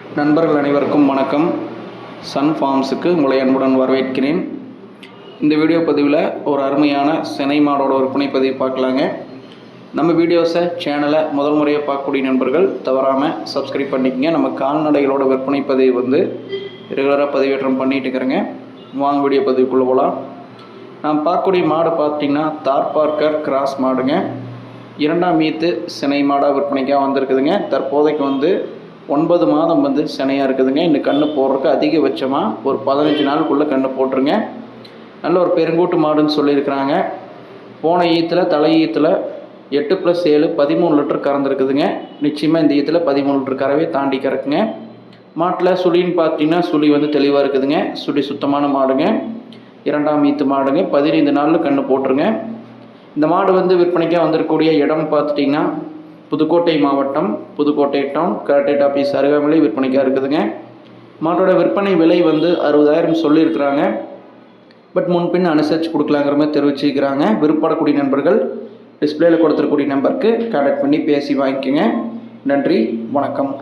நண்பர்கள் அனைவருக்கும் வணக்கம். சன் ஃபார்ம்ஸுக்கு உங்களை அன்புடன் வரவேற்கிறேன். இந்த வீடியோ பதிவில் ஒரு அருமையான சினை மாடோட விற்பனை பதிவு பார்க்கலாங்க. நம்ம வீடியோஸை சேனலை முதல் முறையாக பார்க்கக்கூடிய நண்பர்கள் தவறாமல் சப்ஸ்கிரைப் பண்ணிக்கங்க. நம்ம கால்நடைகளோட விற்பனை பதிவு வந்து ரெகுலராக பதிவேற்றம் பண்ணிட்டு இருக்கிறேங்க. வாங்க வீடியோ பதிவுக்குள்ளே போகலாம் நாம் பார்க்கக்கூடிய மாடு பார்த்தீங்கன்னா தார் பார்க்கர் கிராஸ் மாடுங்க. இரண்டாம் மீத்து சினை மாடாக விற்பனைக்காக வந்திருக்குதுங்க. தற்போதைக்கு வந்து ஒன்பது மாதம் வந்து சினையாக இருக்குதுங்க. இந்த கன்று போடுறதுக்கு அதிகபட்சமாக ஒரு பதினஞ்சு நாளுக்குள்ளே கன்று போட்டுருங்க. நல்ல ஒரு பெருங்கூட்டு மாடுன்னு சொல்லியிருக்கிறாங்க. போன ஈத்தில் தலை ஈத்தில் எட்டு ப்ளஸ் ஏழு பதிமூணு லிட்டர் கறந்துருக்குதுங்க நிச்சயமாக இந்த ஈத்தில் பதிமூணு லிட்டர் கறவே தாண்டி கறக்குங்க. மாட்டில் சுழின்னு பார்த்தீங்கன்னா சுழி வந்து தெளிவாக இருக்குதுங்க. சுழி சுத்தமான மாடுங்க. இரண்டாம் ஈத்து மாடுங்க. பதினைந்து நாளில் கன்று போட்டுருங்க. இந்த மாடு வந்து விற்பனைக்காக வந்திருக்கக்கூடிய இடம் பார்த்துட்டிங்கன்னா புதுக்கோட்டை மாவட்டம் புதுக்கோட்டை டவுன் கரட்டேட் ஆஃபீஸ் அருகாமலே விற்பனைக்காக இருக்குதுங்க. மாட்டோட விற்பனை விலை வந்து அறுபதாயிரம் சொல்லியிருக்கிறாங்க. பட் முன்பின் அனுசரித்து கொடுக்கலாங்கிற மாதிரி தெரிவிச்சிருக்கிறாங்க. விருப்பப்படக்கூடிய நண்பர்கள் டிஸ்பிளேல கொடுத்துருக்கூடிய நம்பருக்கு கான்டாக்ட் பண்ணி பேசி வாங்கிக்கோங்க. நன்றி வணக்கம்.